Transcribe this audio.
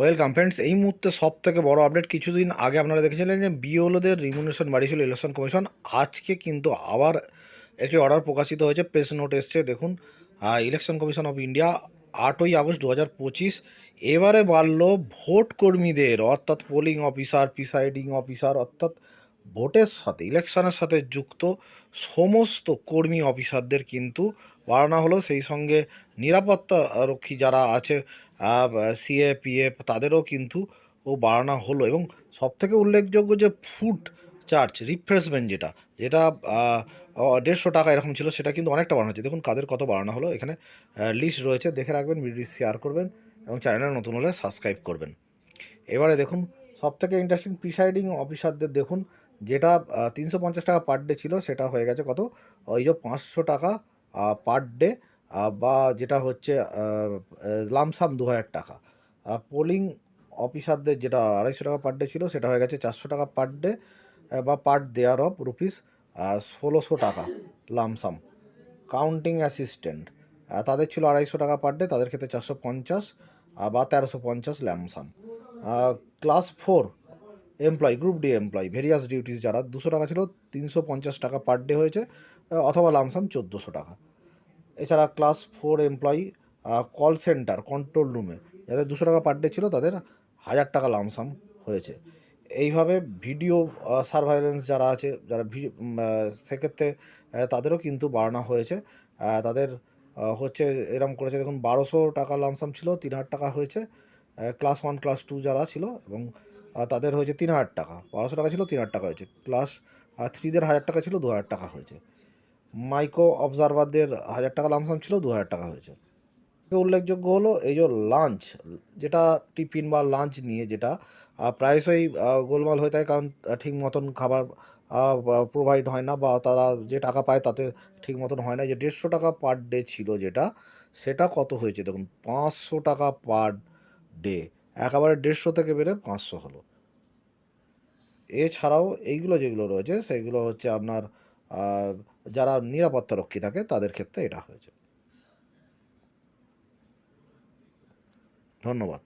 Welcome friends, এই মুহূর্তে সব থেকে বড় আপডেট কিছুদিন আগে আপনারা দেখেছিলেন যে বিওলোদের রিমুনেশন বাড়িয়েছিল ইলেকশন কমিশন। আজকে কিন্তু আবার একটি অর্ডার প্রকাশিত হয়েছে, প্রেস নোট এসছে, দেখুন। ইলেকশন কমিশন অফ ইন্ডিয়া আটই আগস্ট দু হাজার পঁচিশ, এবারে বাড়ল ভোট কর্মীদের, অর্থাৎ পোলিং অফিসার প্রিসাইডিং অফিসার অর্থাৎ ভোটের সাথে ইলেকশনের সাথে যুক্ত সমস্ত কর্মী অফিসারদের কিন্তু বাড়ানো হলো। সেই সঙ্গে নিরাপত্তা রক্ষী যারা আছে সিএ পিএফ তাদেরও কিন্তু ও বাড়ানো হলো। এবং সবথেকে উল্লেখযোগ্য যে ফুড চার্জ রিফ্রেশমেন্ট যেটা যেটা দেড়শো টাকা এরকম ছিল, সেটা কিন্তু অনেকটা বাড়ানো হচ্ছে দেখুন কাদের কত বাড়ানো হলো। এখানে লিস্ট রয়েছে, দেখে রাখবেন ভিডিও শেয়ার করবেন এবং চ্যানেলে নতুন হলে সাবস্ক্রাইব করবেন। এবারে দেখুন, সবথেকে ইন্টারেস্টিং প্রিসাইডিং অফিসারদের দেখুন, যেটা তিনশো পঞ্চাশ টাকা পার ডে ছিল, সেটা হয়ে গেছে কত? ওই যে পাঁচশো টাকা পার ডে বা যেটা হচ্ছে লামসাম দু হাজার টাকা। পোলিং অফিসারদের যেটা আড়াইশো টাকা পার ডে ছিল, সেটা হয়ে গেছে চারশো টাকা পার ডে বা পার দেয়ার অফ রুপিস ষোলোশো টাকা লামসাম কাউন্টিং অ্যাসিস্ট্যান্ট তাদের ছিল আড়াইশো টাকা পার ডে তাদের ক্ষেত্রে চারশো পঞ্চাশ বা তেরোশো পঞ্চাশ lump sum class four employ, group D employ various duties যারা, দুশো টাকা ছিল, তিনশো পঞ্চাশ টাকা পার ডে হয়েছে অথবা লামসাম চোদ্দোশো টাকা। এছাড়া class four employee call centre control রুমে যাদের দুশো টাকা পার ডে ছিল, তাদের হাজার টাকা লামসাম হয়েছে। এইভাবে ভিডিও সার্ভাইলেন্স যারা আছে, যারা সেক্ষেত্রে তাদেরও কিন্তু বাড়ানো হয়েছে। তাদের হচ্ছে, এরম করেছে, দেখুন, বারোশো টাকা লামসাম ছিল, তিন হাজার টাকা হয়েছে ক্লাস ওয়ান ক্লাস টু যারা ছিল, এবং তাদের হয়েছে তিন হাজার টাকা। বারোশো টাকা ছিল, তিন হাজার টাকা হয়েছে। ক্লাস থ্রিদের হাজার টাকা ছিল, দু হাজার টাকা হয়েছে। মাইক্রো অবজারভারদের হাজার টাকা লামসাম ছিল, দু হাজার টাকা হয়েছে। উল্লেখযোগ্য হলো, এই যে লাঞ্চ যেটা টিফিন বা লাঞ্চ নিয়ে যেটা প্রায়শই গোলমাল হয়ে থাকে কারণ ঠিক মতন খাবার প্রোভাইড হয় না বা তারা যে টাকা পায় তাতে ঠিক মতন হয় না। যে দেড়শো টাকা পার ডে ছিল যেটা, সেটা কত হয়েছে দেখুন, পাঁচশো টাকা পার ডে একেবারে দেড়শো থেকে বেড়ে পাঁচশো হলো। এছাড়াও এইগুলো যেগুলো রয়েছে, সেগুলো হচ্ছে আপনার যারা নিরাপত্তা রক্ষী থাকে, তাদের ক্ষেত্রে এটা হয়েছে। ধন্যবাদ।